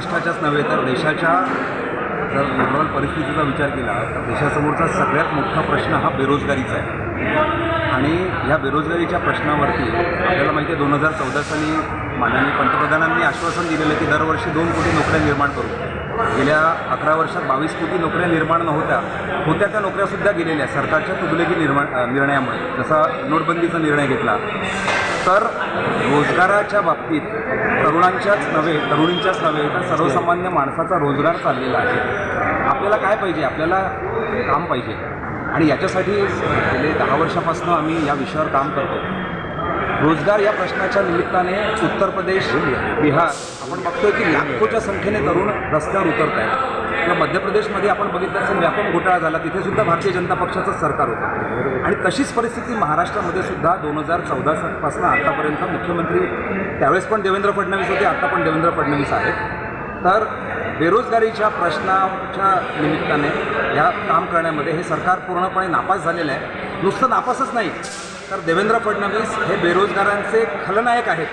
महाराष्ट्राच्याच नव्हे तर देशाच्या जर ओव्हरऑल परिस्थितीचा विचार केला तर देशासमोरचा सगळ्यात मोठा प्रश्न हा बेरोजगारीचा आहे. आणि ह्या बेरोजगारीच्या प्रश्नावरती आपल्याला माहिती आहे दोन हजार चौदा साली माननीय पंतप्रधानांनी आश्वासन दिलेलं की दरवर्षी दोन कोटी नोकऱ्या निर्माण करू. गेल्या अकरा वर्षात बावीस कोटी नोकऱ्या निर्माण नव्हत्या होत्या त्या नोकऱ्यासुद्धा गेलेल्या सरकारच्या तुगलकी निर्माण निर्णयामुळे. जसा नोटबंदीचा निर्णय घेतला तर रोजगाराच्या बाबतीत तरुणांच्याच नव्हे तरुणींच्याच नव्हे तर सर्वसामान्य माणसाचा रोजगार चाललेला आहे. आपल्याला काय पाहिजे? आपल्याला काम पाहिजे. आणि याच्यासाठी गेले दहा वर्षापासून आम्ही या विषयावर काम करतो. रोजगार या प्रश्नाच्या निमित्ताने उत्तर प्रदेश बिहार आपण बघतोय की लाखोच्या संख्येने तरुण रस्त्यावर उतरत आहेत किंवा मध्य प्रदेशमध्ये आपण बघितलं असेल व्यापक घोटाळा झाला. तिथे सुद्धा भारतीय जनता पक्षाचंच सरकार होतं. आणि तशीच परिस्थिती महाराष्ट्रामध्ये सुद्धा दोन हजार चौदा पासून आतापर्यंत मुख्यमंत्री त्यावेळेस पण देवेंद्र फडणवीस होते आता पण देवेंद्र फडणवीस आहेत. तर बेरोजगारीच्या प्रश्नाच्या निमित्ताने या काम करण्यामध्ये हे सरकार पूर्णपणे नापास झालेलं आहे. नुसतं नापासच नाही. तर देवेंद्र फडणवीस हे बेरोजगारांचे खलनायक आहेत.